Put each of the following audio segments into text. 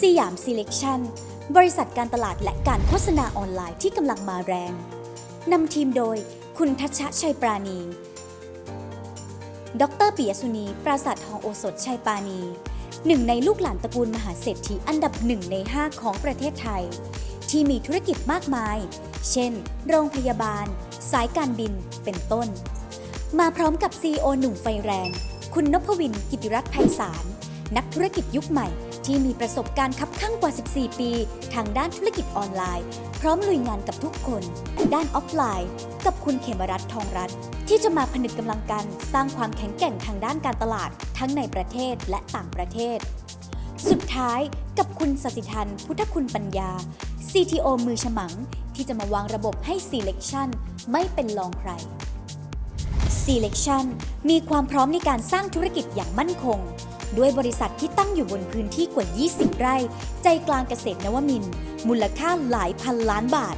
สยาม Selection บริษัทการตลาดและการโฆษณาออนไลน์ที่กำลังมาแรง นำทีมโดยคุณทัชชะชัยปราณี ดรปิยสุนี ปราสาททองโอสถชัยปราณีหนึ่งในลูกหลานตระกูลมหาเศรษฐีอันดับหนึ่งใน 5 ของประเทศไทย ที่มีธุรกิจมากมาย เช่น โรงพยาบาล สายการบิน เป็นต้น มาพร้อมกับ CEO หนุ่มไฟแรง คุณนพวิน กิติรัตน์ไพศาล นักธุรกิจยุคใหม่ ที่มีประสบการณ์คับข้างกว่า 14 ปี ทางด้านธุรกิจออนไลน์ พร้อมลุยงานกับทุกคน ด้านออฟไลน์ กับคุณเขมรัตน์ทองรัตน์ที่จะมาผนึกกำลังกัน สร้างความแข็งแกร่งทางด้านการตลาด ทั้งในประเทศและต่างประเทศ สุดท้ายกับคุณสสิทันพุทธคุณปัญญา CTO มือฉมัง ที่จะมาวางระบบให้ Selection ไม่เป็นรองใคร Selection มีความพร้อมในการสร้างธุรกิจอย่างมั่นคง ด้วยบริษัทที่ตั้งอยู่บนพื้นที่กว่า 20 ไร่ ใจกลางเกษตรนวมินทร์มูลค่าหลายพันล้านบาท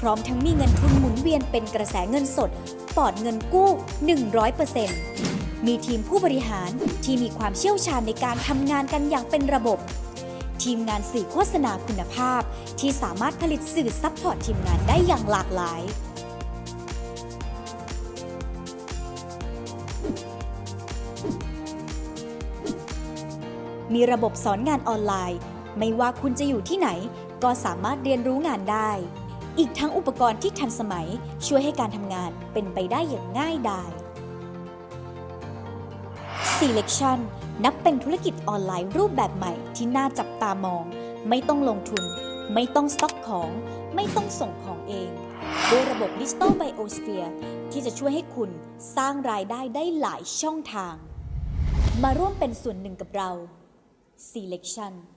พร้อมทั้งมีเงินทุนหมุนเวียนเป็นกระแสเงินสด ปลอดเงินกู้ 100%มีทีมผู้บริหารที่มีความเชี่ยวชาญในการทำงานกันอย่างเป็นระบบ ทีมงานสื่อโฆษณาคุณภาพ ที่สามารถผลิตสื่อซัพพอร์ตทีมงานได้อย่างหลากหลาย มีระบบสอนงานออนไลน์ ไม่ว่าคุณจะอยู่ที่ไหน ก็สามารถเรียนรู้งานได้ อีกทั้งอุปกรณ์ที่ทันสมัยช่วยให้การทำงานเป็นไปได้อย่างง่ายดาย Selection นับเป็นธุรกิจออนไลน์รูปแบบใหม่ที่น่าจับตามอง ไม่ต้องลงทุน ไม่ต้องสต็อกของ ไม่ต้องส่งของเองด้วยระบบ Digital Biosphere ที่จะช่วยให้คุณสร้างรายได้ได้หลายช่องทาง มาร่วมเป็นส่วนหนึ่งกับเรา Selection